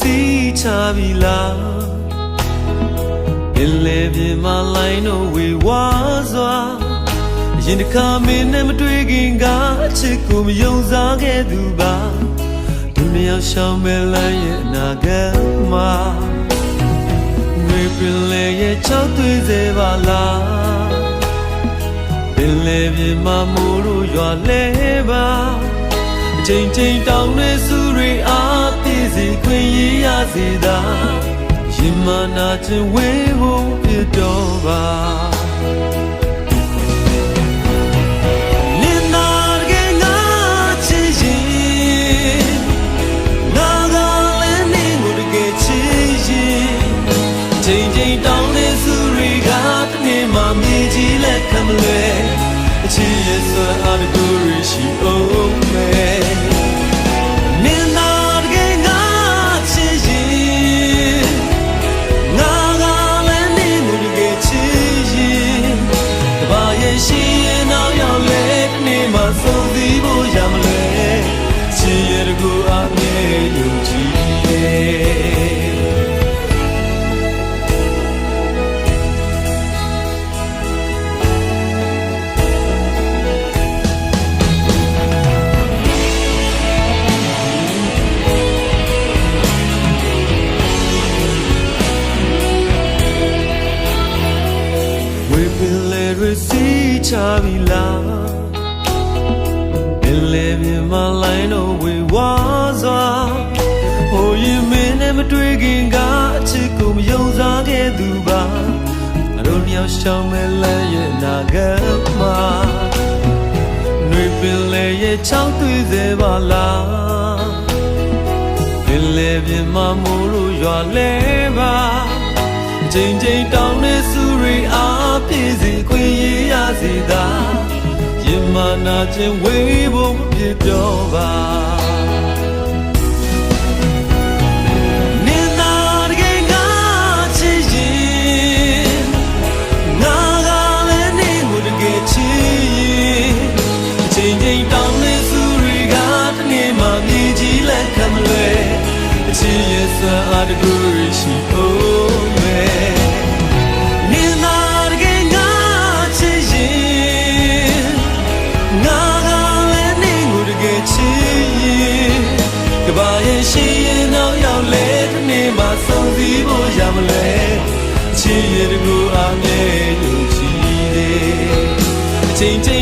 စီချပြီလားပင်လေပြမလိုင်းတို့ဝေဝါစွာအရင်တစ်ခါမင်းနဲ့မတွေ့ခင်ကအချစ်ကိုမယုံစားခဲ့သူပါဒုနီယာရှောင်းမဲ့လမ်းရဲ့အနာဂတ်မှာငွေပင်လေရဲ့ချောက်သွေးစေပါလားပင်လေပြမမိုးတို့ရွာလဲပါအချိန်ချင်းတောင်းနေစုတွေအားပြည့်စေခွင့်ရရ စေသာရင်မနာခြင်းဝေးဖို့ဖြစ်တော့ပါနင်နာကငါချစ်ရင်ငါကလည်းနင်ကိုတကယ်ချစ်ရင်ချိန်ချိန်တောင်းနေစုတွေကတနေ့မှမြေကြီးလက်ခံမလွယ်အချစ်ရဲ့ဆွမ်းအားကိုရရှိအောင်မယ် စီချပြီလားပင်လေမြင်မလိုင်းတော့ဝေဝါစွာဟိုရင်မင်းနဲ့မတွေ့ခင်ကအချစ်ကိုမယုံစားခဲ့သူပါအတို့နှစ်ယောက်ရှောင်းမဲ့လမ်းရဲ့နာဂတ်မှာຫນွေပင်လေရဲ့ချောင်းသွေးစေပါလားပင်လေပြင်းမမိုးလို့ရွာလဲပါချိန်ချိန်တောင်းနေစုတွေအားပြည့်စေခွင့်ရရ စေသာရင်မနာခြင်းဝေးဖို့မပြပြောပါနင်နာတကယ်ငါချစ်ရင်ငါကလည်းနေကိုတကယ်ချစ်ရင်အချိန်ချင်းတောင်းနေစုတွေကတနေ့မှမြေကြီးလက်ခံမလွယ်အချစ်ရဲ့စွမ်းအားတကူ နေ့မှဆုံးစည်းဖို့ရမလဲချစ်ရတကူအမြဲယုံကြည်တယ်အချိန်ချင်း